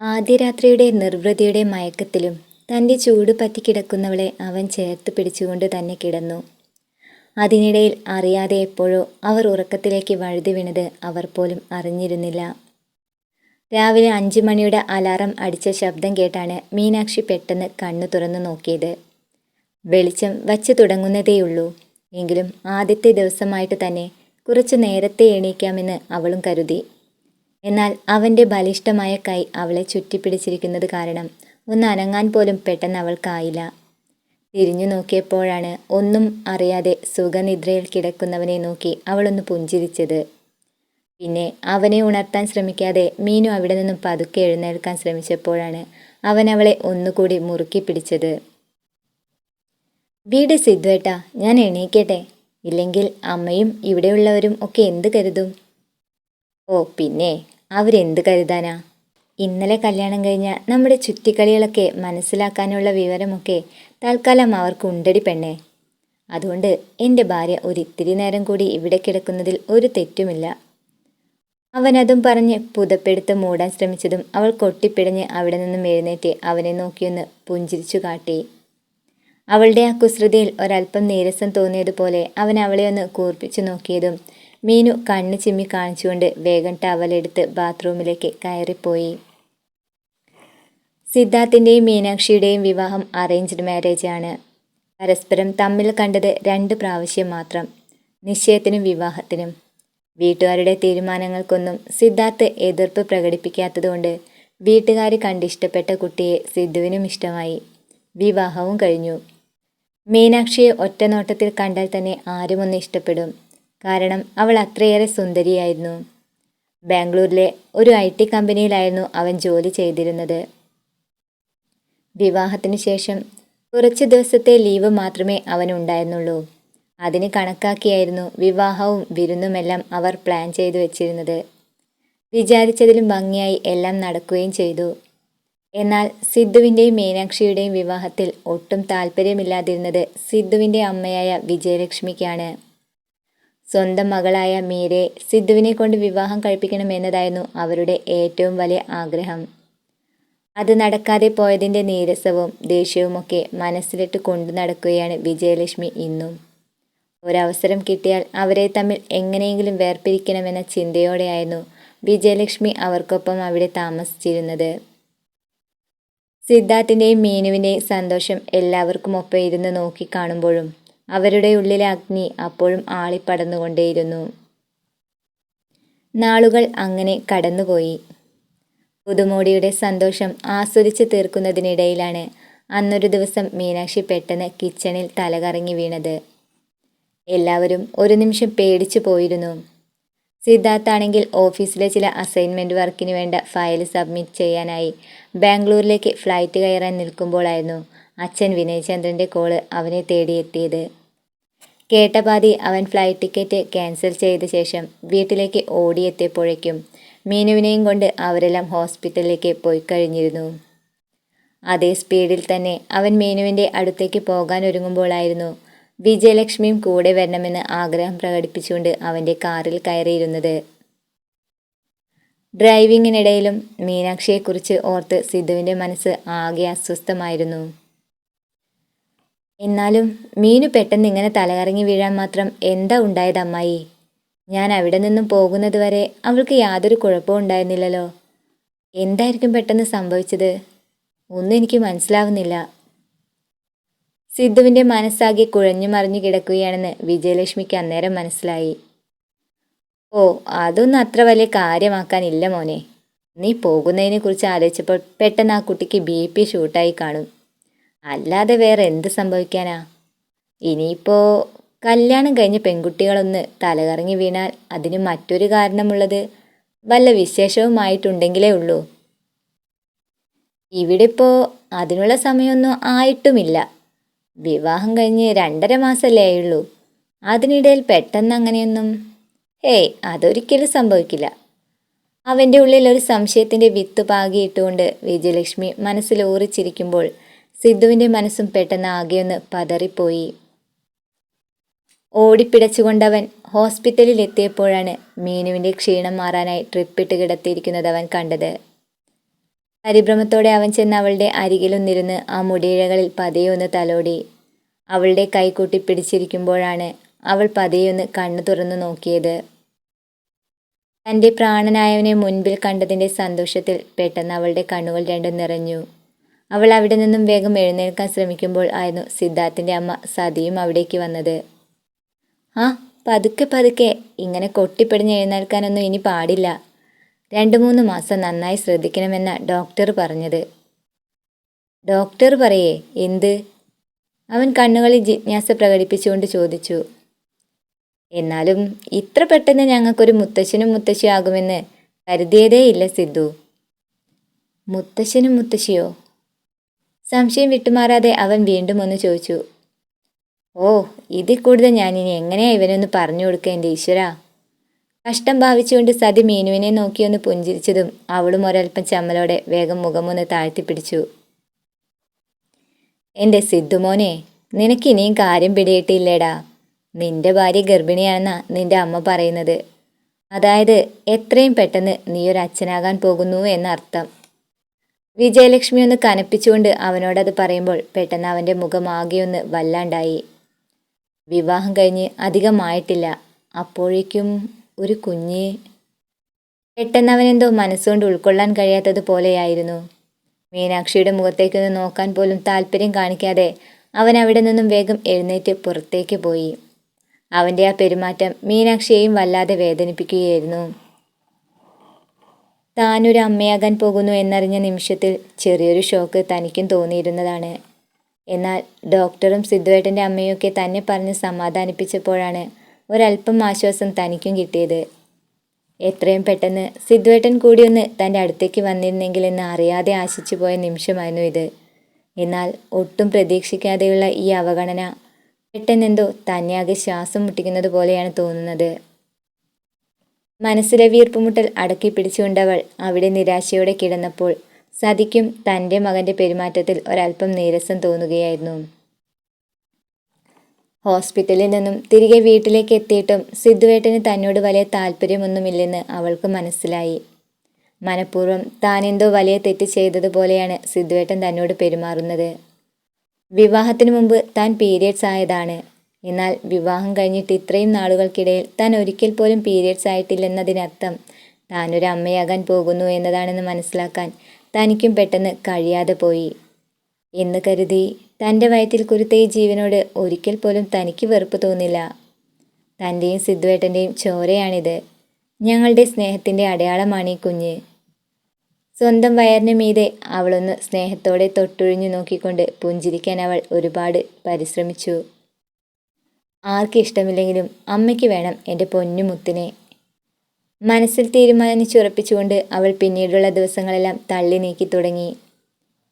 ആദ്യരാത്രിയുടെ നിർവൃതിയുടെ മയക്കത്തിലും തന്റെ ചൂട് പറ്റിക്കിടക്കുന്നവളെ അവൻ ചേർത്ത് പിടിച്ചുകൊണ്ട് തന്നെ കിടന്നു. അതിനിടയിൽ അറിയാതെ എപ്പോഴോ അവർ ഉറക്കത്തിലേക്ക് വഴുതി വീണത് അവർ പോലും അറിഞ്ഞിരുന്നില്ല. രാവിലെ അഞ്ചു മണിയുടെ അലാറം അടിച്ച ശബ്ദം കേട്ടാണ് മീനാക്ഷി പെട്ടെന്ന് കണ്ണു തുറന്നു നോക്കിയത്. വെളിച്ചം വച്ച് തുടങ്ങുന്നതേയുള്ളൂ. എങ്കിലും ആദ്യത്തെ ദിവസമായിട്ട് തന്നെ കുറച്ചു നേരത്തെ എണീക്കാമെന്ന് അവളും കരുതി. എന്നാൽ അവന്റെ ബലിഷ്ഠമായ കൈ അവളെ ചുറ്റിപ്പിടിച്ചിരിക്കുന്നത് കാരണം ഒന്ന് അനങ്ങാൻ പോലും പെട്ടെന്ന് അവൾക്കായില്ല. തിരിഞ്ഞു നോക്കിയപ്പോഴാണ് ഒന്നും അറിയാതെ സുഖനിദ്രയിൽ കിടക്കുന്നവനെ നോക്കി അവളൊന്ന് പുഞ്ചിരിച്ചത്. പിന്നെ അവനെ ഉണർത്താൻ ശ്രമിക്കാതെ മീനു അവിടെ നിന്നും പതുക്കെ എഴുന്നേൽക്കാൻ ശ്രമിച്ചപ്പോഴാണ് അവൻ അവളെ ഒന്നുകൂടി മുറുക്കി പിടിച്ചത്. വീട് സിദ്ധുവേട്ടാ ഞാൻ എണീക്കട്ടെ. ഇല്ലെങ്കിൽ അമ്മയും ഇവിടെയുള്ളവരും ഒക്കെ എന്ത് കരുതും? ഓ പിന്നെ അവരെന്ത് കരുതാനാ? ഇന്നലെ കല്യാണം കഴിഞ്ഞ നമ്മുടെ ചുറ്റിക്കളികളൊക്കെ മനസ്സിലാക്കാനുള്ള വിവരമൊക്കെ തൽക്കാലം അവർക്ക് ഉണ്ടടി പെണ്ണേ. അതുകൊണ്ട് എന്റെ ഭാര്യ ഒരിത്തിരി നേരം കൂടി ഇവിടെ കിടക്കുന്നതിൽ ഒരു തെറ്റുമില്ല. അവനതും പറഞ്ഞ് പുതപ്പെടുത്ത് മൂടാൻ ശ്രമിച്ചതും അവൾ കൊട്ടിപ്പിടഞ്ഞ് അവിടെ നിന്നും എഴുന്നേറ്റ് അവനെ നോക്കിയൊന്ന് പുഞ്ചിരിച്ചു കാട്ടി. അവളുടെ ആ കുസൃതിയിൽ ഒരല്പം നീരസം തോന്നിയതുപോലെ അവൻ അവളെ ഒന്ന് കൂർപ്പിച്ചു നോക്കിയതും മീനു കണ്ണ് ചിമ്മി കാണിച്ചുകൊണ്ട് വേഗം ടവലെടുത്ത് ബാത്റൂമിലേക്ക് കയറിപ്പോയി. സിദ്ധാർത്ഥിന്റെയും മീനാക്ഷിയുടെയും വിവാഹം അറേഞ്ച്ഡ് മാരേജ് ആണ്. പരസ്പരം തമ്മിൽ കണ്ടത് രണ്ട് പ്രാവശ്യം മാത്രം നിശ്ചയത്തിനും വിവാഹത്തിനും. വീട്ടുകാരുടെ തീരുമാനങ്ങൾക്കൊന്നും സിദ്ധാർത്ഥ് എതിർപ്പ് പ്രകടിപ്പിക്കാത്തതുകൊണ്ട് വീട്ടുകാർ കണ്ടിഷ്ടപ്പെട്ട കുട്ടിയെ സിദ്ധുവിനും ഇഷ്ടമായി. വിവാഹവും കഴിഞ്ഞു. മീനാക്ഷിയെ ഒറ്റനോട്ടത്തിൽ കണ്ടാൽ തന്നെ ആരുമൊന്ന് ഇഷ്ടപ്പെടും. കാരണം അവൾ അത്രയേറെ സുന്ദരിയായിരുന്നു. ബാംഗ്ലൂരിലെ ഒരു ഐ ടി കമ്പനിയിലായിരുന്നു അവൻ ജോലി ചെയ്തിരുന്നത്. വിവാഹത്തിന് ശേഷം കുറച്ച് ദിവസത്തെ ലീവ് മാത്രമേ അവനുണ്ടായിരുന്നുള്ളൂ അതിന് കണക്കാക്കിയായിരുന്നു വിവാഹവും വിരുന്നുമെല്ലാം അവർ പ്ലാൻ ചെയ്തു വെച്ചിരുന്നത്. വിചാരിച്ചതിലും ഭംഗിയായി എല്ലാം നടക്കുകയും ചെയ്തു. എന്നാൽ സിദ്ധുവിന്റെയും മീനാക്ഷിയുടെയും വിവാഹത്തിൽ ഒട്ടും താല്പര്യമില്ലാതിരുന്നത് സിദ്ധുവിന്റെ അമ്മയായ വിജയലക്ഷ്മിക്കാണ്. സ്വന്തം മകളായ മീരെ സിദ്ധുവിനെ കൊണ്ട് വിവാഹം കഴിപ്പിക്കണമെന്നതായിരുന്നു അവരുടെ ഏറ്റവും വലിയ ആഗ്രഹം. അത് നടക്കാതെ പോയതിന്റെ നീരസവും ദേഷ്യവുമൊക്കെ മനസ്സിലിട്ട് കൊണ്ടു നടക്കുകയാണ് വിജയലക്ഷ്മി ഇന്നും. ഒരവസരം കിട്ടിയാൽ അവരെ തമ്മിൽ എങ്ങനെയെങ്കിലും വേർപിരിക്കണമെന്ന ചിന്തയോടെയായിരുന്നു വിജയലക്ഷ്മി അവർക്കൊപ്പം അവിടെ താമസിച്ചിരുന്നത്. സിദ്ധാർത്ഥിന്റെയും മീനുവിന്റെയും സന്തോഷം എല്ലാവർക്കും ഒപ്പം ഇരുന്ന് നോക്കി കാണുമ്പോഴും അവരുടെ ഉള്ളിലെ അഗ്നി അപ്പോഴും ആളിപ്പടന്നുകൊണ്ടേയിരുന്നു. നാളുകൾ അങ്ങനെ കടന്നുപോയി. പുതുമോടിയുടെ സന്തോഷം ആസ്വദിച്ച് തീർക്കുന്നതിനിടയിലാണ് അന്നൊരു ദിവസം മീനാക്ഷി പെട്ടെന്ന് കിച്ചണിൽ തലകറങ്ങി വീണത്. എല്ലാവരും ഒരു നിമിഷം പേടിച്ചു പോയിരുന്നു. സിദ്ധാർത്ഥാണെങ്കിൽ ഓഫീസിലെ ചില അസൈൻമെന്റ് വർക്കിന് വേണ്ട ഫയൽ സബ്മിറ്റ് ചെയ്യാനായി ബാംഗ്ലൂരിലേക്ക് ഫ്ലൈറ്റ് കയറാൻ നിൽക്കുമ്പോഴായിരുന്നു അച്ഛൻ വിനയചന്ദ്രന്റെ കോൾ അവനെ തേടിയെത്തിയത്. കേട്ട പാതി അവൻ ഫ്ലൈറ്റ് ടിക്കറ്റ് ക്യാൻസൽ ചെയ്ത ശേഷം വീട്ടിലേക്ക് ഓടിയെത്തിയപ്പോഴേക്കും മീനുവിനെയും കൊണ്ട് അവരെല്ലാം ഹോസ്പിറ്റലിലേക്ക് പോയി കഴിഞ്ഞിരുന്നു. അതേ സ്പീഡിൽ തന്നെ അവൻ മീനുവിന്റെ അടുത്തേക്ക് പോകാൻ ഒരുങ്ങുമ്പോഴായിരുന്നു വിജയലക്ഷ്മിയും കൂടെ വരണമെന്ന് ആഗ്രഹം പ്രകടിപ്പിച്ചുകൊണ്ട് അവന്റെ കാറിൽ കയറിയിരുന്നത്. ഡ്രൈവിങ്ങിനിടയിലും മീനാക്ഷിയെക്കുറിച്ച് ഓർത്ത് സിദ്ധുവിന്റെ മനസ്സ് ആകെ അസ്വസ്ഥമായിരുന്നു. എന്നാലും മീനു പെട്ടെന്ന് ഇങ്ങനെ തലകറങ്ങി വീഴാൻ മാത്രം എന്താ ഉണ്ടായത് അമ്മായി? ഞാൻ അവിടെ നിന്നും പോകുന്നത് വരെ അവൾക്ക് യാതൊരു കുഴപ്പവും ഉണ്ടായിരുന്നില്ലല്ലോ. എന്തായിരിക്കും പെട്ടെന്ന് സംഭവിച്ചത്? ഒന്നും എനിക്ക് മനസ്സിലാവുന്നില്ല. സിദ്ധുവിന്റെ മനസ്സാകെ കുഴഞ്ഞു മറിഞ്ഞു കിടക്കുകയാണെന്ന് വിജയലക്ഷ്മിക്ക് അന്നേരം മനസ്സിലായി. ഓ അതൊന്നും അത്ര വലിയ കാര്യമാക്കാനില്ല മോനെ. നീ പോകുന്നതിനെക്കുറിച്ച് ആലോചിച്ചപ്പോൾ പെട്ടെന്ന് ആ കുട്ടിക്ക് ബി പി ഷൂട്ടായി കാണും. അല്ലാതെ വേറെ എന്ത് സംഭവിക്കാനാ? ഇനിയിപ്പോൾ കല്യാണം കഴിഞ്ഞ പെൺകുട്ടികളൊന്ന് തലകറങ്ങി വീണാൽ അതിന് മറ്റൊരു കാരണമുള്ളത് വല്ല വിശേഷവുമായിട്ടുണ്ടെങ്കിലേ ഉള്ളൂ. ഇവിടെ ഇപ്പോൾ അതിനുള്ള സമയമൊന്നും ആയിട്ടുമില്ല. വിവാഹം കഴിഞ്ഞ് രണ്ടര മാസമല്ലേ ആയുള്ളൂ. അതിനിടയിൽ പെട്ടെന്ന് അങ്ങനെയൊന്നും ഏയ് അതൊരിക്കലും സംഭവിക്കില്ല. അവന്റെ ഉള്ളിൽ ഒരു സംശയത്തിന്റെ വിത്ത് പാകിയിട്ടുകൊണ്ട് വിജയലക്ഷ്മി മനസ്സിൽ ഊറിച്ചിരിക്കുമ്പോൾ സിദ്ധുവിന്റെ മനസ്സും പെട്ടെന്ന് ആകെയൊന്ന് പതറിപ്പോയി. ഓടിപ്പിടച്ചുകൊണ്ടവൻ ഹോസ്പിറ്റലിൽ എത്തിയപ്പോഴാണ് മീനുവിന്റെ ക്ഷീണം മാറാനായി ട്രിപ്പിട്ട് കിടത്തിയിരിക്കുന്നത് അവൻ കണ്ടത്. പരിഭ്രമത്തോടെ അവൻ ചെന്ന് അവളുടെ അരികിലൊന്നിരുന്ന് ആ മുടിയിഴകളിൽ പതിയൊന്ന് തലോടി. അവളുടെ കൈകൂട്ടി പിടിച്ചിരിക്കുമ്പോഴാണ് അവൾ പതിയൊന്ന് കണ്ണു തുറന്നു നോക്കിയത്. തന്റെ പ്രാണനായവനെ മുൻപിൽ കണ്ടതിന്റെ സന്തോഷത്തിൽ പെട്ടെന്ന് അവളുടെ കണ്ണുകൾ രണ്ടും നിറഞ്ഞു. അവൾ അവിടെ നിന്നും വേഗം എഴുന്നേൽക്കാൻ ശ്രമിക്കുമ്പോൾ ആയിരുന്നു സിദ്ധാർത്ഥിന്റെ അമ്മ സതിയും അവിടേക്ക് വന്നത്. ആ പതുക്കെ പതുക്കെ. ഇങ്ങനെ കൊട്ടിപ്പിടിഞ്ഞ് എഴുന്നേൽക്കാനൊന്നും ഇനി പാടില്ല. രണ്ട് മൂന്ന് മാസം നന്നായി ശ്രദ്ധിക്കണമെന്ന ഡോക്ടർ പറഞ്ഞത്. ഡോക്ടർ പറയേ എന്ത്? അവൻ കണ്ണുകളിൽ ജിജ്ഞാസ പ്രകടിപ്പിച്ചുകൊണ്ട് ചോദിച്ചു. എന്നാലും ഇത്ര പെട്ടെന്ന് ഞങ്ങൾക്കൊരു മുത്തശ്ശനും മുത്തശ്ശിയാകുമെന്ന് കരുതിയതേയില്ല സിദ്ധു. മുത്തശ്ശനും മുത്തശ്ശിയോ? സംശയം വിട്ടുമാറാതെ അവൻ വീണ്ടും ഒന്ന് ചോദിച്ചു ഓ ഇതിൽ കൂടുതൽ ഞാനിനി എങ്ങനെയാ ഇവനൊന്ന് പറഞ്ഞു കൊടുക്കുക എന്റെ ഈശ്വര? കഷ്ടം ഭാവിച്ചുകൊണ്ട് സതി മീനുവിനെ നോക്കിയൊന്ന് പുഞ്ചിരിച്ചതും അവളും ഒരൽപ്പം ചമ്മലോടെ വേഗം മുഖമൊന്ന് താഴ്ത്തിപ്പിടിച്ചു. എന്റെ സിദ്ധുമോനെ നിനക്ക് ഇനിയും കാര്യം പിടിയിട്ടില്ലേടാ നിന്റെ ഭാര്യ ഗർഭിണിയാണെന്നാ നിന്റെ അമ്മ പറയുന്നത്. അതായത് എത്രയും പെട്ടെന്ന് നീ ഒരു അച്ഛനാകാൻ പോകുന്നു എന്നർത്ഥം. വിജയലക്ഷ്മി ഒന്ന് കനപ്പിച്ചുകൊണ്ട് അവനോടത് പറയുമ്പോൾ പെട്ടെന്ന് അവന്റെ മുഖമാകെയൊന്ന് വല്ലാണ്ടായി. വിവാഹം കഴിഞ്ഞ് അധികമായിട്ടില്ല. അപ്പോഴേക്കും ഒരു കുഞ്ഞ്. പെട്ടെന്ന് അവനെന്തോ മനസ്സുകൊണ്ട് ഉൾക്കൊള്ളാൻ കഴിയാത്തതുപോലെയായിരുന്നു മീനാക്ഷിയുടെ മുഖത്തേക്കൊന്ന് നോക്കാൻ പോലും താല്പര്യം കാണിക്കാതെ അവൻ അവിടെ നിന്നും വേഗം എഴുന്നേറ്റ് പുറത്തേക്ക് പോയി. അവന്റെ ആ പെരുമാറ്റം മീനാക്ഷിയെയും വല്ലാതെ വേദനിപ്പിക്കുകയായിരുന്നു. താനൊരു അമ്മയാകാൻ പോകുന്നു എന്നറിഞ്ഞ നിമിഷത്തിൽ ചെറിയൊരു ഷോക്ക് തനിക്കും തോന്നിയിരുന്നതാണ്. എന്നാൽ ഡോക്ടറും സിദ്ധുവേട്ടന്റെ അമ്മയൊക്കെ തന്നെ പറഞ്ഞ് സമാധാനിപ്പിച്ചപ്പോഴാണ് ഒരല്പം ആശ്വാസം തനിക്കും കിട്ടിയത്. എത്രയും പെട്ടെന്ന് സിദ്ധുവേട്ടൻ കൂടി ഒന്ന് തന്റെ അടുത്തേക്ക് വന്നിരുന്നെങ്കിലെന്ന് അറിയാതെ ആശിച്ചു പോയ നിമിഷമായിരുന്നു ഇത്. എന്നാൽ ഒട്ടും പ്രതീക്ഷിക്കാതെയുള്ള ഈ അവഗണന പെട്ടെന്നെന്തോ തന്നെയാകെ ശ്വാസം മുട്ടിക്കുന്നത് പോലെയാണ് തോന്നുന്നത്. മനസ്സിലെ വീർപ്പുമുട്ടൽ അടക്കി പിടിച്ചുകൊണ്ടവൾ അവിടെ നിരാശയോടെ കിടന്നപ്പോൾ സതിക്കും തന്റെ മകന്റെ പെരുമാറ്റത്തിൽ ഒരല്പം നീരസം തോന്നുകയായിരുന്നു. ഹോസ്പിറ്റലിൽ നിന്നും തിരികെ വീട്ടിലേക്ക് എത്തിയിട്ടും സിദ്ധുവേട്ടന് തന്നോട് വലിയ താല്പര്യമൊന്നുമില്ലെന്ന് അവൾക്ക് മനസ്സിലായി. മനഃപൂർവം താനെന്തോ വലിയ തെറ്റ് ചെയ്തതുപോലെയാണ് സിദ്ധുവേട്ടൻ തന്നോട് പെരുമാറുന്നത്. വിവാഹത്തിന് മുമ്പ് താൻ പീരിയഡ്സ് ആയതാണ്. എന്നാൽ വിവാഹം കഴിഞ്ഞിട്ട് ഇത്രയും നാളുകൾക്കിടയിൽ താൻ ഒരിക്കൽ പോലും പീരിയഡ്സ് ആയിട്ടില്ലെന്നതിനർത്ഥം താനൊരു അമ്മയാകാൻ പോകുന്നു എന്നതാണെന്ന് മനസ്സിലാക്കാൻ തനിക്കും പെട്ടെന്ന് കഴിയാതെ പോയി. എന്ന് കരുതി തന്റെ വയറ്റിൽ കുരുത്ത ഈ ജീവനോട് ഒരിക്കൽ പോലും തനിക്ക് വെറുപ്പ് തോന്നില്ല. തന്റെയും സിദ്ധുവേട്ടന്റെയും ചോരയാണിത്. ഞങ്ങളുടെ സ്നേഹത്തിന്റെ അടയാളമാണ് ഈ കുഞ്ഞ്. സ്വന്തം വയറിന് മീതെ അവളൊന്ന് സ്നേഹത്തോടെ തൊട്ടുഴിഞ്ഞു നോക്കിക്കൊണ്ട് പുഞ്ചിരിക്കാൻ അവൾ ഒരുപാട് പരിശ്രമിച്ചു. ആർക്കിഷ്ടമില്ലെങ്കിലും അമ്മയ്ക്ക് വേണം എന്റെ പൊന്നുമുത്തിനെ മനസ്സിൽ തീരുമാനിച്ചുറപ്പിച്ചുകൊണ്ട് അവൾ പിന്നീടുള്ള ദിവസങ്ങളെല്ലാം തള്ളി നീക്കി തുടങ്ങി.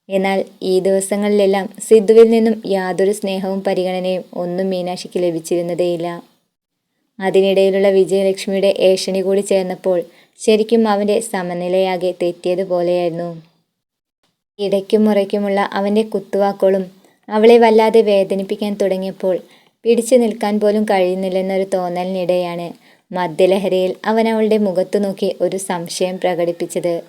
എന്നാൽ ഈ ദിവസങ്ങളിലെല്ലാം സിദ്ധുവിൽ നിന്നും യാതൊരു സ്നേഹവും പരിഗണനയും ഒന്നും മീനാക്ഷിക്ക് ലഭിച്ചിരുന്നതേയില്ല. അതിനിടയിലുള്ള വിജയലക്ഷ്മിയുടെ ഏഷണി കൂടി ചേർന്നപ്പോൾ ശരിക്കും അവന്റെ സമനിലയാകെ തെറ്റിയതുപോലെയായിരുന്നു ഇടയ്ക്കും മുറയ്ക്കുമുള്ള അവന്റെ കുത്തുവാക്കുകളും അവളെ വല്ലാതെ വേദനിപ്പിക്കാൻ തുടങ്ങിയപ്പോൾ പിടിച്ചു നിൽക്കാൻ പോലും കഴിയുന്നില്ലെന്നൊരു തോന്നലിനിടെയാണ് മദ്യലഹരിയിൽ അവൻ അവളുടെ മുഖത്തു നോക്കി ഒരു സംശയം പ്രകടിപ്പിച്ചത്.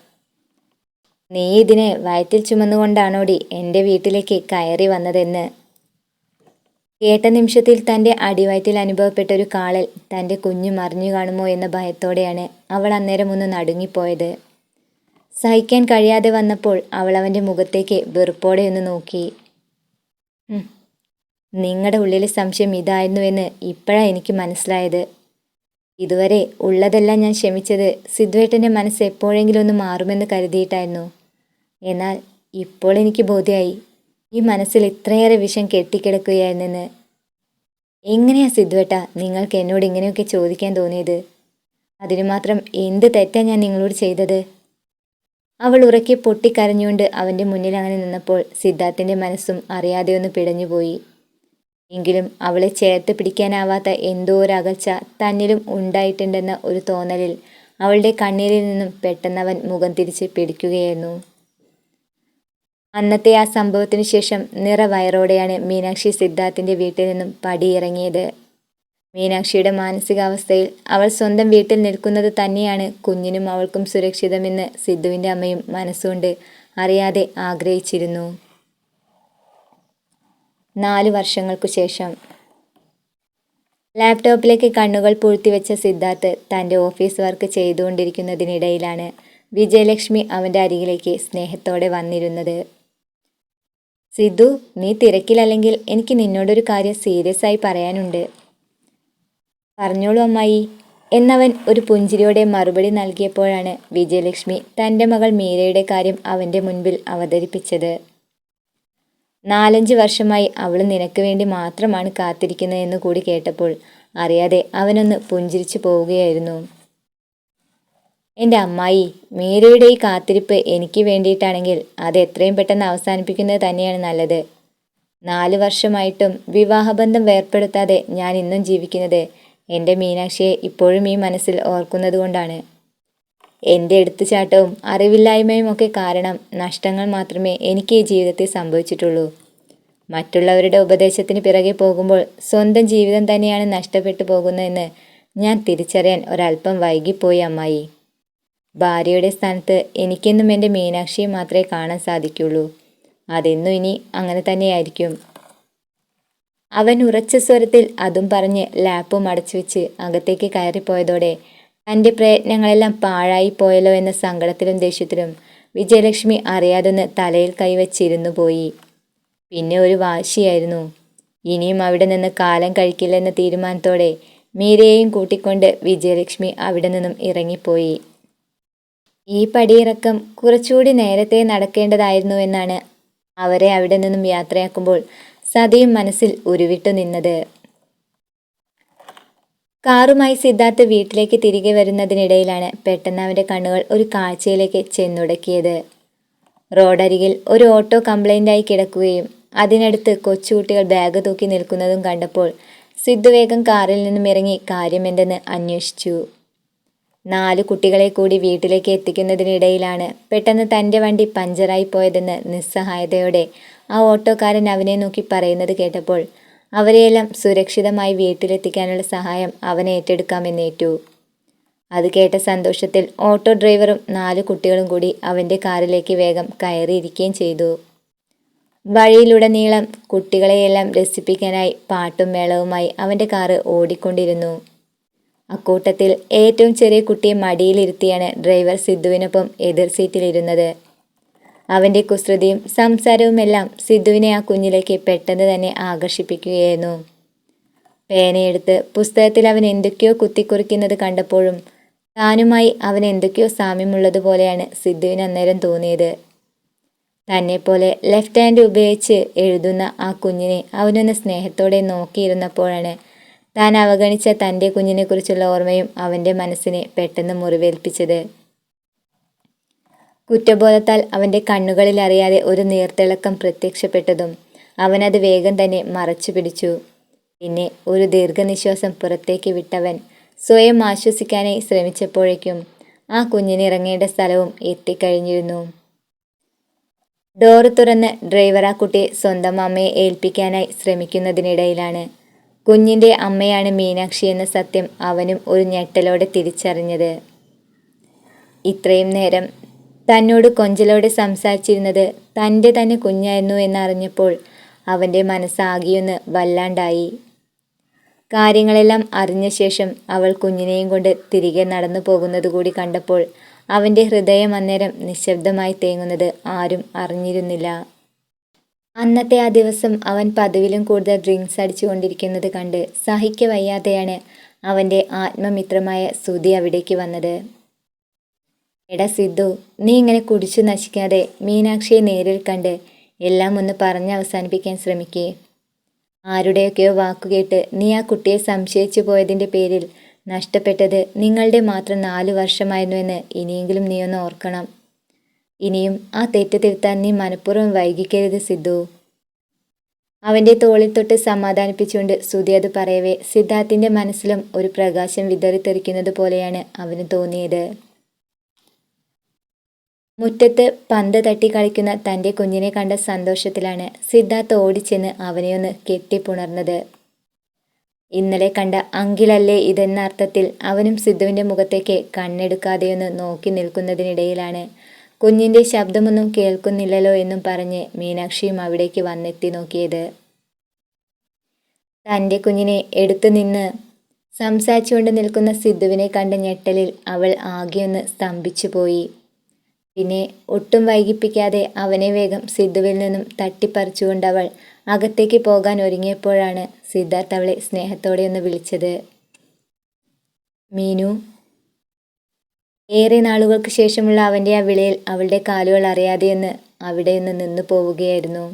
നീ ഇതിനെ വയറ്റിൽ ചുമന്നുകൊണ്ടാണോടി എന്റെ വീട്ടിലേക്ക് കയറി വന്നതെന്ന്? കേട്ട നിമിഷത്തിൽ തന്റെ അടിവയറ്റിൽ അനുഭവപ്പെട്ട ഒരു കാളൽ തന്റെ കുഞ്ഞു മറിഞ്ഞു കാണുമോ എന്ന ഭയത്തോടെയാണ് അവൾ അന്നേരം ഒന്ന് നടുങ്ങിപ്പോയത്. സഹിക്കാൻ കഴിയാതെ വന്നപ്പോൾ അവൾ അവന്റെ മുഖത്തേക്ക് വെറുപ്പോടെ ഒന്ന് നോക്കി. നിങ്ങളുടെ ഉള്ളിലെ സംശയം ഇതായിരുന്നുവെന്ന് ഇപ്പോഴാണ് എനിക്ക് മനസ്സിലായത്. ഇതുവരെ ഉള്ളതെല്ലാം ഞാൻ ക്ഷമിച്ചത് സിദ്ധുവേട്ടന്റെ മനസ്സ് എപ്പോഴെങ്കിലും ഒന്ന് മാറുമെന്ന് കരുതിയിട്ടായിരുന്നു. എന്നാൽ ഇപ്പോൾ എനിക്ക് ബോധ്യമായി ഈ മനസ്സിൽ ഇത്രയേറെ വിഷം കെട്ടിക്കിടക്കുകയായിരുന്നെന്ന്. എങ്ങനെയാ സിദ്ധുവേട്ട നിങ്ങൾക്ക് എന്നോട് ഇങ്ങനെയൊക്കെ ചോദിക്കാൻ തോന്നിയത്? അതിനു മാത്രം എന്ത് തെറ്റാ ഞാൻ നിങ്ങളോട് ചെയ്തത്? അവൾ ഉറക്കെ പൊട്ടിക്കരഞ്ഞുകൊണ്ട് അവന്റെ മുന്നിൽ അങ്ങനെ നിന്നപ്പോൾ സിദ്ധാർത്ഥിന്റെ മനസ്സും അറിയാതെ ഒന്ന് പിടഞ്ഞുപോയി. എങ്കിലും അവളെ ചേർത്ത് പിടിക്കാനാവാത്ത എന്തോ ഒരകൽച്ച തന്നിലും ഉണ്ടായിട്ടുണ്ടെന്ന ഒരു തോന്നലിൽ അവളുടെ കണ്ണീരിൽ നിന്നും പെട്ടെന്നവൻ മുഖം തിരിച്ച് പിടിക്കുകയായിരുന്നു. അന്നത്തെ ആ സംഭവത്തിന് ശേഷം നിറവയറോടെയാണ് മീനാക്ഷി സിദ്ധാർത്ഥിന്റെ വീട്ടിൽ നിന്നും പടിയിറങ്ങിയത്. മീനാക്ഷിയുടെ മാനസികാവസ്ഥയിൽ അവൾ സ്വന്തം വീട്ടിൽ നിൽക്കുന്നത് തന്നെയാണ് കുഞ്ഞിനും അവൾക്കും സുരക്ഷിതമെന്ന് സിദ്ധുവിന്റെ അമ്മയും മനസ്സുകൊണ്ട് അറിയാതെ ആഗ്രഹിച്ചിരുന്നു. നാല് വർഷങ്ങൾക്കു ശേഷം. ലാപ്ടോപ്പിലേക്ക് കണ്ണുകൾ പൂഴ്ത്തിവെച്ച സിദ്ധാർത്ഥ് തന്റെ ഓഫീസ് വർക്ക് ചെയ്തുകൊണ്ടിരിക്കുന്നതിനിടയിലാണ് വിജയലക്ഷ്മി അവന്റെ അരികിലേക്ക് സ്നേഹത്തോടെ വന്നിരുന്നത്. സിദ്ധു നീ തിരക്കിലല്ലെങ്കിൽ എനിക്ക് നിന്നോടൊരു കാര്യം സീരിയസ് ആയി പറയാനുണ്ട്. പറഞ്ഞോളൂ അമ്മായി എന്നവൻ ഒരു പുഞ്ചിരിയോടെ മറുപടി നൽകിയപ്പോഴാണ് വിജയലക്ഷ്മി തന്റെ മകൾ മീരയുടെ കാര്യം അവന്റെ മുൻപിൽ അവതരിപ്പിച്ചത്. നാലഞ്ച് വർഷമായി അവൾ നിനക്ക് വേണ്ടി മാത്രമാണ് കാത്തിരിക്കുന്നതെന്ന് കൂടി കേട്ടപ്പോൾ അറിയാതെ അവനൊന്ന് പുഞ്ചിരിച്ചു പോവുകയായിരുന്നു. എന്റെ അമ്മായി മീരയുടെ ഈ കാത്തിരിപ്പ് എനിക്ക് വേണ്ടിയിട്ടാണെങ്കിൽ അത് എത്രയും പെട്ടെന്ന് അവസാനിപ്പിക്കുന്നത് തന്നെയാണ് നല്ലത്. നാല് വർഷമായിട്ടും വിവാഹബന്ധം വേർപ്പെടുത്താതെ ഞാൻ ഇന്നും ജീവിക്കുന്നത് എന്റെ മീനാക്ഷിയെ ഇപ്പോഴും ഈ മനസ്സിൽ ഓർക്കുന്നത് കൊണ്ടാണ് എന്റെ എടുത്തുചാട്ടവും അറിവില്ലായ്മയും ഒക്കെ കാരണം നഷ്ടങ്ങൾ മാത്രമേ എനിക്ക് ഈ ജീവിതത്തിൽ സംഭവിച്ചിട്ടുള്ളൂ. മറ്റുള്ളവരുടെ ഉപദേശത്തിന് പിറകെ പോകുമ്പോൾ സ്വന്തം ജീവിതം തന്നെയാണ് നഷ്ടപ്പെട്ടു പോകുന്നതെന്ന് ഞാൻ തിരിച്ചറിയാൻ ഒരല്പം വൈകിപ്പോയി അമ്മായി. ഭാര്യയുടെ സ്ഥാനത്ത് എനിക്കെന്നും എന്റെ മീനാക്ഷിയെ മാത്രമേ കാണാൻ സാധിക്കുള്ളൂ. അതെന്നും ഇനി അങ്ങനെ തന്നെയായിരിക്കും. അവൻ ഉറച്ച സ്വരത്തിൽ അതും പറഞ്ഞ് ലാപ്പും അടച്ചു വെച്ച് അകത്തേക്ക് കയറിപ്പോയതോടെ തന്റെ പ്രയത്നങ്ങളെല്ലാം പാഴായി പോയല്ലോ എന്ന സങ്കടത്തിലും ദേഷ്യത്തിലും വിജയലക്ഷ്മി അറിയാതൊന്ന് തലയിൽ കൈവച്ചിരുന്നു പോയി. പിന്നെ ഒരു വാശിയായിരുന്നു. ഇനിയും അവിടെ നിന്ന് കാലം കഴിക്കില്ലെന്ന തീരുമാനത്തോടെ മീരയെയും കൂട്ടിക്കൊണ്ട് വിജയലക്ഷ്മി അവിടെ നിന്നും ഇറങ്ങിപ്പോയി. ഈ പടിയിറക്കം കുറച്ചുകൂടി നേരത്തെ നടക്കേണ്ടതായിരുന്നു എന്നാണ് അവരെ അവിടെ നിന്നും യാത്രയാക്കുമ്പോൾ സതിയും മനസ്സിൽ ഉരുവിട്ടു നിന്നത്. കാറുമായി സിദ്ധാർത്ഥ് വീട്ടിലേക്ക് തിരികെ വരുന്നതിനിടയിലാണ് പെട്ടെന്ന് അവന്റെ കണ്ണുകൾ ഒരു കാഴ്ചയിലേക്ക് ചെന്നുടക്കിയത്. റോഡരികിൽ ഒരു ഓട്ടോ കംപ്ലൈന്റായി കിടക്കുകയും അതിനടുത്ത് കൊച്ചുകുട്ടികൾ ബാഗ് തൂക്കി നിൽക്കുന്നതും കണ്ടപ്പോൾ സിദ്ധു വേഗം കാറിൽ നിന്നും ഇറങ്ങി കാര്യമെന്തെന്ന് അന്വേഷിച്ചു. നാല് കുട്ടികളെ കൂടി വീട്ടിലേക്ക് എത്തിക്കുന്നതിനിടയിലാണ് പെട്ടെന്ന് തന്റെ വണ്ടി പഞ്ചറായി പോയതെന്ന് നിസ്സഹായതയോടെ ആ ഓട്ടോക്കാരൻ അവനെ നോക്കി പറയുന്നത് കേട്ടപ്പോൾ അവരെയെല്ലാം സുരക്ഷിതമായി വീട്ടിലെത്തിക്കാനുള്ള സഹായം അവൻ ഏറ്റെടുക്കാമെന്നേറ്റു അത് കേട്ട സന്തോഷത്തിൽ ഓട്ടോ ഡ്രൈവറും നാല് കുട്ടികളും കൂടി അവന്റെ കാറിലേക്ക് വേഗം കയറിയിരിക്കുകയും ചെയ്തു. വഴിയിലുടനീളം കുട്ടികളെയെല്ലാം രസിപ്പിക്കാനായി പാട്ടും മേളവുമായി അവന്റെ കാറ് ഓടിക്കൊണ്ടിരുന്നു. അക്കൂട്ടത്തിൽ ഏറ്റവും ചെറിയ കുട്ടിയെ മടിയിലിരുത്തിയാണ് ഡ്രൈവർ സിദ്ധുവിനൊപ്പം എതിർ സീറ്റിലിരുന്നത്. അവന്റെ കുസൃതിയും സംസാരവുമെല്ലാം സിദ്ധുവിനെ ആ കുഞ്ഞിലേക്ക് പെട്ടെന്ന് തന്നെ ആകർഷിപ്പിക്കുകയായിരുന്നു. പേനയെടുത്ത് പുസ്തകത്തിൽ അവൻ എന്തൊക്കെയോ കുത്തിക്കുറിക്കുന്നത് കണ്ടപ്പോഴും താനുമായി അവൻ എന്തൊക്കെയോ സാമ്യമുള്ളതുപോലെയാണ് സിദ്ധുവിന് അന്നേരം തോന്നിയത്. തന്നെപ്പോലെ ലെഫ്റ്റ് ഹാൻഡ് ഉപയോഗിച്ച് എഴുതുന്ന ആ കുഞ്ഞിനെ അവനൊന്ന് സ്നേഹത്തോടെ നോക്കിയിരുന്നപ്പോഴാണ് താൻ അവഗണിച്ച തന്റെ കുഞ്ഞിനെക്കുറിച്ചുള്ള ഓർമ്മയും അവന്റെ മനസ്സിനെ പെട്ടെന്ന് മുറിവേൽപ്പിച്ചത്. കുറ്റബോധത്താൽ അവന്റെ കണ്ണുകളിൽ അറിയാതെ ഒരു നീർത്തിളക്കം പ്രത്യക്ഷപ്പെട്ടതും അവനത് വേഗം തന്നെ മറച്ചു പിടിച്ചു. പിന്നെ ഒരു ദീർഘനിശ്വാസം പുറത്തേക്ക് വിട്ടവൻ സ്വയം ആശ്വസിക്കാനായി ശ്രമിച്ചപ്പോഴേക്കും ആ കുഞ്ഞിന് ഇറങ്ങേണ്ട സ്ഥലവും എത്തിക്കഴിഞ്ഞിരുന്നു. ഡോറ് തുറന്ന് ഡ്രൈവർ ആ കുട്ടിയെ സ്വന്തം അമ്മയെ ഏൽപ്പിക്കാനായി ശ്രമിക്കുന്നതിനിടയിലാണ്. കുഞ്ഞിന്റെ അമ്മയാണ് മീനാക്ഷി എന്ന സത്യം അവനും ഒരു ഞെട്ടലോടെ തിരിച്ചറിഞ്ഞത്. ഇത്രയും നേരം തന്നോട് കൊഞ്ചലോടെ സംസാരിച്ചിരുന്നത് തന്റെ തന്നെ കുഞ്ഞായിരുന്നു എന്നറിഞ്ഞപ്പോൾ അവന്റെ മനസ്സാകിയൊന്ന് വല്ലാണ്ടായി. കാര്യങ്ങളെല്ലാം അറിഞ്ഞ ശേഷം അവൾ കുഞ്ഞിനെയും കൊണ്ട് തിരികെ നടന്നു പോകുന്നത് കൂടി കണ്ടപ്പോൾ അവന്റെ ഹൃദയം അന്നേരം നിശബ്ദമായി തേങ്ങുന്നത് ആരും അറിഞ്ഞിരുന്നില്ല. അന്നത്തെ ആ ദിവസം അവൻ പതിവിലും കൂടുതൽ ഡ്രിങ്ക്സ് അടിച്ചുകൊണ്ടിരിക്കുന്നത് കണ്ട് സഹിക്കവയ്യാതെയാണ് അവന്റെ ആത്മമിത്രമായ സുതി അവിടേക്ക് വന്നത്. എടാ സിദ്ധു നീ ഇങ്ങനെ കുടിച്ചു നശിക്കാതെ മീനാക്ഷിയെ നേരിൽ കണ്ട് എല്ലാം ഒന്ന് പറഞ്ഞ് അവസാനിപ്പിക്കാൻ ശ്രമിക്കേ. ആരുടെയൊക്കെയോ വാക്കുകേട്ട് നീ ആ കുട്ടിയെ സംശയിച്ചു പോയതിന്റെ പേരിൽ നഷ്ടപ്പെട്ടത് നിങ്ങളുടെ മാത്രം നാല് വർഷമായിരുന്നു വർഷമായിരുന്നുവെന്ന് ഇനിയെങ്കിലും നീ ഒന്ന് ഓർക്കണം. ഇനിയും ആ തെറ്റ് തിരുത്താൻ നീ മനഃപൂർവം വൈകിക്കരുത് സിദ്ധു. അവന്റെ തോളിൽ തൊട്ട് സമാധാനിപ്പിച്ചുകൊണ്ട് സുധി അത് പറയവേ സിദ്ധാർത്ഥിന്റെ മനസ്സിലും ഒരു പ്രകാശം വിതറിത്തെറിക്കുന്നത് പോലെയാണ് അവന് തോന്നിയത്. മുറ്റത്ത് പന്ത് തട്ടി കളിക്കുന്ന തന്റെ കുഞ്ഞിനെ കണ്ട സന്തോഷത്തിലാണ് സിദ്ധാർത്ഥ് ഓടിച്ചെന്ന് അവനെയൊന്ന് കെട്ടിപ്പുണർന്നത്. ഇന്നലെ കണ്ട അങ്കിലല്ലേ ഇതെന്ന അർത്ഥത്തിൽ അവനും സിദ്ധുവിന്റെ മുഖത്തേക്ക് കണ്ണെടുക്കാതെയൊന്ന് നോക്കി നിൽക്കുന്നതിനിടയിലാണ്. കുഞ്ഞിന്റെ ശബ്ദമൊന്നും കേൾക്കുന്നില്ലല്ലോ എന്നും പറഞ്ഞ് മീനാക്ഷിയും അവിടേക്ക് വന്നെത്തി നോക്കിയത്. തന്റെ കുഞ്ഞിനെ എടുത്തു നിന്ന് സംസാരിച്ചുകൊണ്ട് നിൽക്കുന്ന സിദ്ധുവിനെ കണ്ട ഞെട്ടലിൽ അവൾ ആകെയൊന്ന് സ്തംഭിച്ചു പോയി പിന്നെ ഒട്ടും വൈകിപ്പിക്കാതെ അവനെ വേഗം സിദ്ധുവിൽ നിന്നും തട്ടിപ്പറിച്ചുകൊണ്ട് അവൾ അകത്തേക്ക് പോകാൻ ഒരുങ്ങിയപ്പോഴാണ് സിദ്ധാർത്ഥ് അവളെ സ്നേഹത്തോടെ ഒന്ന് വിളിച്ചത്. മീനു ഏറെ നാളുകൾക്ക് ശേഷമുള്ള അവന്റെ ആ വിളിയിൽ അവളുടെ കാലുകൾ അറിയാതെയെന്ന് അവിടെയൊന്ന് നിന്നു പോവുകയായിരുന്നു.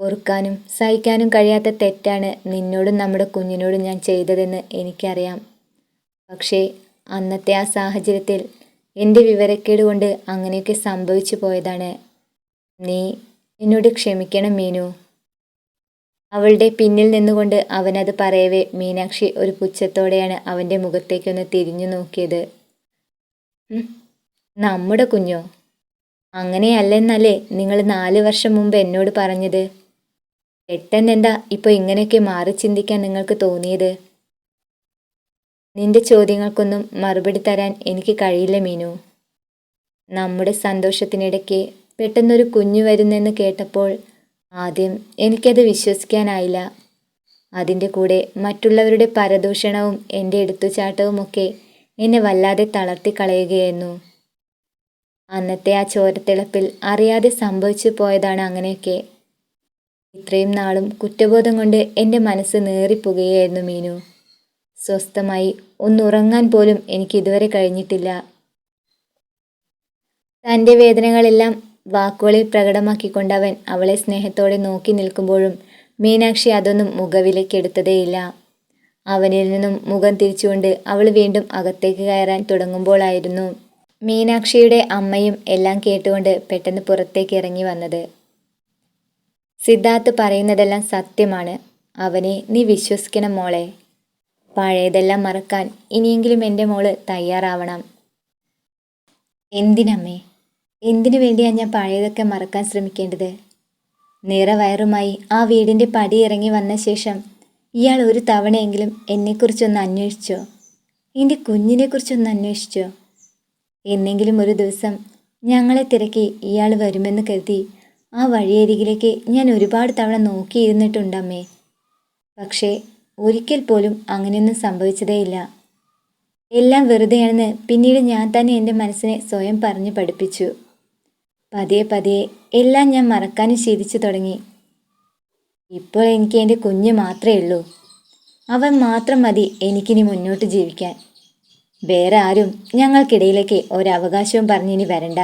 ഓർക്കാനും സഹിക്കാനും കഴിയാത്ത തെറ്റാണ് നിന്നോടും നമ്മുടെ കുഞ്ഞിനോടും ഞാൻ ചെയ്തതെന്ന് എനിക്കറിയാം. പക്ഷേ അന്നത്തെ ആ സാഹചര്യത്തിൽ എന്റെ വിവരക്കേട് കൊണ്ട് അങ്ങനെയൊക്കെ സംഭവിച്ചു പോയതാണ്. നീ എന്നോട് ക്ഷമിക്കണം മീനു. അവളുടെ പിന്നിൽ നിന്നുകൊണ്ട് അവനത് പറയവേ മീനാക്ഷി ഒരു പുച്ഛത്തോടെയാണ് അവന്റെ മുഖത്തേക്കൊന്ന് തിരിഞ്ഞു നോക്കിയത്. നമ്മുടെ കുഞ്ഞോ? അങ്ങനെയല്ലെന്നല്ലേ നിങ്ങൾ നാല് വർഷം മുമ്പ് എന്നോട് പറഞ്ഞത്? പെട്ടെന്നെന്താ ഇപ്പോൾ ഇങ്ങനെയൊക്കെ മാറി ചിന്തിക്കാൻ നിങ്ങൾക്ക് തോന്നിയത്? നിന്റെ ചോദ്യങ്ങൾക്കൊന്നും മറുപടി തരാൻ എനിക്ക് കഴിയില്ല മീനു. നമ്മുടെ സന്തോഷത്തിനിടയ്ക്ക് പെട്ടെന്നൊരു കുഞ്ഞു വരുന്നെന്ന് കേട്ടപ്പോൾ ആദ്യം എനിക്കത് വിശ്വസിക്കാനായില്ല. അതിന്റെ കൂടെ മറ്റുള്ളവരുടെ പരദൂഷണവും എന്റെ എടുത്തുചാട്ടവുമൊക്കെ എന്നെ വല്ലാതെ തളർത്തി കളയുകയായിരുന്നു. അന്നത്തെ ആ ചോരത്തിളപ്പിൽ അറിയാതെ സംഭവിച്ചു പോയതാണ് അങ്ങനെയൊക്കെ. ഇത്രയും നാളും കുറ്റബോധം കൊണ്ട് എന്റെ മനസ്സ് നേറിപ്പുകയായിരുന്നു മീനു. സ്വസ്ഥമായി ഒന്നുറങ്ങാൻ പോലും എനിക്ക് ഇതുവരെ കഴിഞ്ഞിട്ടില്ല. തന്റെ വേദനകളെല്ലാം വാക്കുകളിൽ പ്രകടമാക്കിക്കൊണ്ട് അവൻ അവളെ സ്നേഹത്തോടെ നോക്കി നിൽക്കുമ്പോഴും മീനാക്ഷി അതൊന്നും മുഖവിലേക്കെടുത്തതേയില്ല അവനിൽ നിന്നും മുഖം തിരിച്ചുകൊണ്ട് അവൾ വീണ്ടും അകത്തേക്ക് കയറാൻ തുടങ്ങുമ്പോഴായിരുന്നു മീനാക്ഷിയുടെ അമ്മയും എല്ലാം കേട്ടുകൊണ്ട് പെട്ടെന്ന് പുറത്തേക്ക് ഇറങ്ങി വന്നത്. സിദ്ധാർത്ഥ് പറയുന്നതെല്ലാം സത്യമാണ്. അവനെ നീ വിശ്വസിക്കണം മോളെ. പഴയതെല്ലാം മറക്കാൻ ഇനിയെങ്കിലും എന്റെ മോൾ തയ്യാറാവണം. എന്തിനമ്മേ? എന്തിനു വേണ്ടിയാണ് ഞാൻ പഴയതൊക്കെ മറക്കാൻ ശ്രമിക്കേണ്ടത്? നിറവയറുമായി ആ വീടിന്റെ പടി ഇറങ്ങി വന്ന ശേഷം ഇയാൾ ഒരു തവണയെങ്കിലും എന്നെക്കുറിച്ചൊന്ന് അന്വേഷിച്ചോ? എന്റെ കുഞ്ഞിനെക്കുറിച്ചൊന്ന് അന്വേഷിച്ചോ? എന്നെങ്കിലും ഒരു ദിവസം ഞങ്ങളെ തിരക്കി ഇയാൾ വരുമെന്ന് കരുതി ആ വഴിയരികിലേക്ക് ഞാൻ ഒരുപാട് തവണ നോക്കിയിരുന്നിട്ടുണ്ടമ്മേ. പക്ഷേ ഒരിക്കൽ പോലും അങ്ങനെയൊന്നും സംഭവിച്ചതേയില്ല. എല്ലാം വെറുതെയാണെന്ന് പിന്നീട് ഞാൻ തന്നെ എന്റെ മനസ്സിനെ സ്വയം പറഞ്ഞു പഠിപ്പിച്ചു. പതിയെ പതിയെ എല്ലാം ഞാൻ മറക്കാനും ശീലിച്ചു തുടങ്ങി. ഇപ്പോൾ എനിക്ക് എന്റെ കുഞ്ഞ് മാത്രമേ ഉള്ളൂ. അവൻ മാത്രം മതി എനിക്കിനി മുന്നോട്ട് ജീവിക്കാൻ. വേറെ ആരും ഞങ്ങൾക്കിടയിലേക്ക് ഒരവകാശവും പറഞ്ഞിനി വരണ്ട.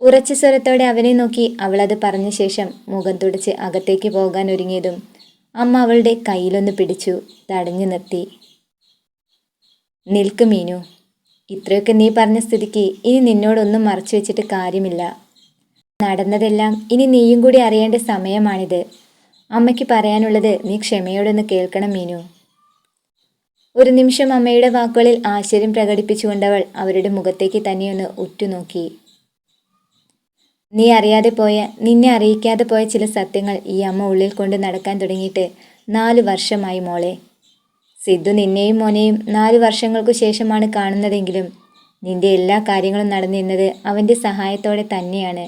ഉറച്ച സ്വരത്തോടെ അവനെ നോക്കി അവളത് പറഞ്ഞ ശേഷം മുഖം തുടച്ച് അകത്തേക്ക് പോകാൻ ഒരുങ്ങിയതും അമ്മ അവളുടെ കയ്യിലൊന്ന് പിടിച്ചു തടഞ്ഞു നിർത്തി. നിൽക്ക് മീനു. ഇത്രയൊക്കെ നീ പറഞ്ഞ സ്ഥിതിക്ക് ഇനി നിന്നോടൊന്നും മറച്ചു വെച്ചിട്ട് കാര്യമില്ല. നടന്നതെല്ലാം ഇനി നീയും കൂടി അറിയേണ്ട സമയമാണിത്. അമ്മയ്ക്ക് പറയാനുള്ളത് നീ ക്ഷമയോടൊന്ന് കേൾക്കണം മീനു. ഒരു നിമിഷം അമ്മയുടെ വാക്കുകളിൽ ആശ്ചര്യം പ്രകടിപ്പിച്ചുകൊണ്ടവൾ അവരുടെ മുഖത്തേക്ക് തന്നെയൊന്ന് ഉറ്റുനോക്കി. നീ അറിയാതെ പോയ നിന്നെ അറിയിക്കാതെ പോയ ചില സത്യങ്ങൾ ഈ അമ്മ ഉള്ളിൽ കൊണ്ട് നടക്കാൻ തുടങ്ങിയിട്ട് നാല് വർഷമായി മോളെ. സിദ്ധു നിന്നെയും മോനെയും നാല് വർഷങ്ങൾക്കു ശേഷമാണ് കാണുന്നതെങ്കിലും നിന്റെ എല്ലാ കാര്യങ്ങളും നടന്നിരുന്നത് അവന്റെ സഹായത്തോടെ തന്നെയാണ്.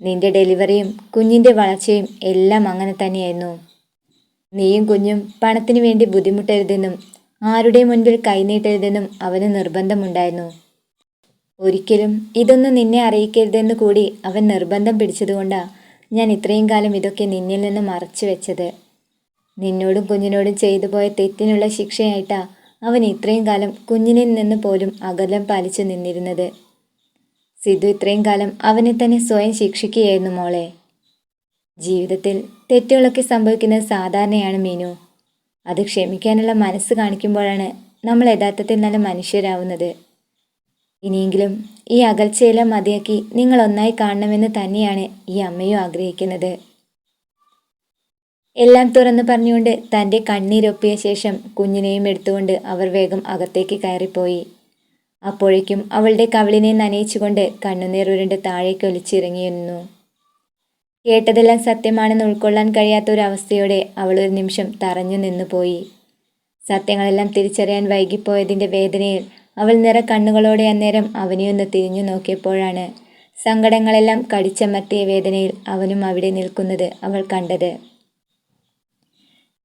നിന്റെ ഡെലിവറിയും കുഞ്ഞിന്റെ വളർച്ചയും എല്ലാം അങ്ങനെ തന്നെയായിരുന്നു. നീയും കുഞ്ഞും പണത്തിനു വേണ്ടി ബുദ്ധിമുട്ടരുതെന്നും ആരുടെ മുൻപിൽ കൈനീട്ടരുതെന്നും അവന് നിർബന്ധമുണ്ടായിരുന്നു. ഒരിക്കലും ഇതൊന്നും നിന്നെ അറിയിക്കരുതെന്ന് കൂടി അവൻ നിർബന്ധം പിടിച്ചതുകൊണ്ടാ ഞാൻ ഇത്രയും കാലം ഇതൊക്കെ നിന്നിൽ നിന്ന് മറച്ചു വെച്ചത്. നിന്നോടും കുഞ്ഞിനോടും ചെയ്തു പോയ തെറ്റിനുള്ള ശിക്ഷയായിട്ടാ അവൻ ഇത്രയും കാലം കുഞ്ഞിനിൽ നിന്ന് പോലും അകലം പാലിച്ചു നിന്നിരുന്നത്. സിദ്ധു ഇത്രയും കാലം അവനെ തന്നെ സ്വയം ശിക്ഷിക്കുകയായിരുന്നു മോളെ. ജീവിതത്തിൽ തെറ്റുകളൊക്കെ സംഭവിക്കുന്നത് സാധാരണയാണ് മീനു. അത് ക്ഷമിക്കാനുള്ള മനസ്സ് കാണിക്കുമ്പോഴാണ് നമ്മൾ യഥാർത്ഥത്തിൽ നല്ല മനുഷ്യരാവുന്നത്. ഇനിയെങ്കിലും ഈ അകൽച്ചയെല്ലാം മതിയാക്കി നിങ്ങൾ ഒന്നായി കാണണമെന്ന് തന്നെയാണ് ഈ അമ്മയും ആഗ്രഹിക്കുന്നത്. എല്ലാം തുറന്നു പറഞ്ഞുകൊണ്ട് തന്റെ കണ്ണീരൊപ്പിയ ശേഷം കുഞ്ഞിനെയും എടുത്തുകൊണ്ട് അവർ വേഗം അകത്തേക്ക് കയറിപ്പോയി. അപ്പോഴേക്കും അവളുടെ കവിളിനെ നനയിച്ചുകൊണ്ട് കണ്ണുനീർ ഉരുണ്ട് താഴേക്ക് ഒലിച്ചിറങ്ങിയിരുന്നു. കേട്ടതെല്ലാം സത്യമാണെന്ന് ഉൾക്കൊള്ളാൻ കഴിയാത്ത ഒരു അവസ്ഥയോടെ അവൾ ഒരു നിമിഷം തറഞ്ഞു നിന്നുപോയി. സത്യങ്ങളെല്ലാം തിരിച്ചറിയാൻ വൈകിപ്പോയതിന്റെ വേദനയിൽ അവൾ നിറ കണ്ണുകളോടെ അന്നേരം അവനെയൊന്ന് തിരിഞ്ഞു നോക്കിയപ്പോഴാണ് സങ്കടങ്ങളെല്ലാം കടിച്ചമർത്തിയ വേദനയിൽ അവനും അവിടെ നിൽക്കുന്നത് അവൾ കണ്ടത്.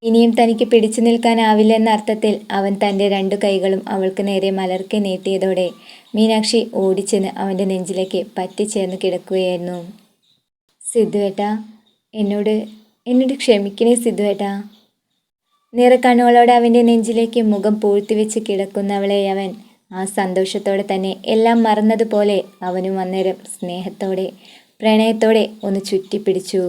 ഇനിയും തനിക്ക് പിടിച്ചു നിൽക്കാനാവില്ലെന്ന അർത്ഥത്തിൽ അവൻ തന്റെ രണ്ടു കൈകളും അവൾക്ക് നേരെ മലർക്കെ നീട്ടിയതോടെ മീനാക്ഷി ഓടിച്ചെന്ന് അവന്റെ നെഞ്ചിലേക്ക് പറ്റിച്ചേർന്ന് കിടക്കുകയായിരുന്നു. സിദ്ധുവേട്ട എന്നോട് എന്നോട് ക്ഷമിക്കണേ സിദ്ധുവേട്ട. നിറക്കണ്ണുകളോടെ അവന്റെ നെഞ്ചിലേക്ക് മുഖം പൂഴ്ത്തിവെച്ച് കിടക്കുന്നവളെ അവൻ ആ സന്തോഷത്തോടെ തന്നെ എല്ലാം മറന്നതുപോലെ അവനും അന്നേരം സ്നേഹത്തോടെ പ്രണയത്തോടെ ഒന്ന് ചുറ്റിപ്പിടിച്ചു.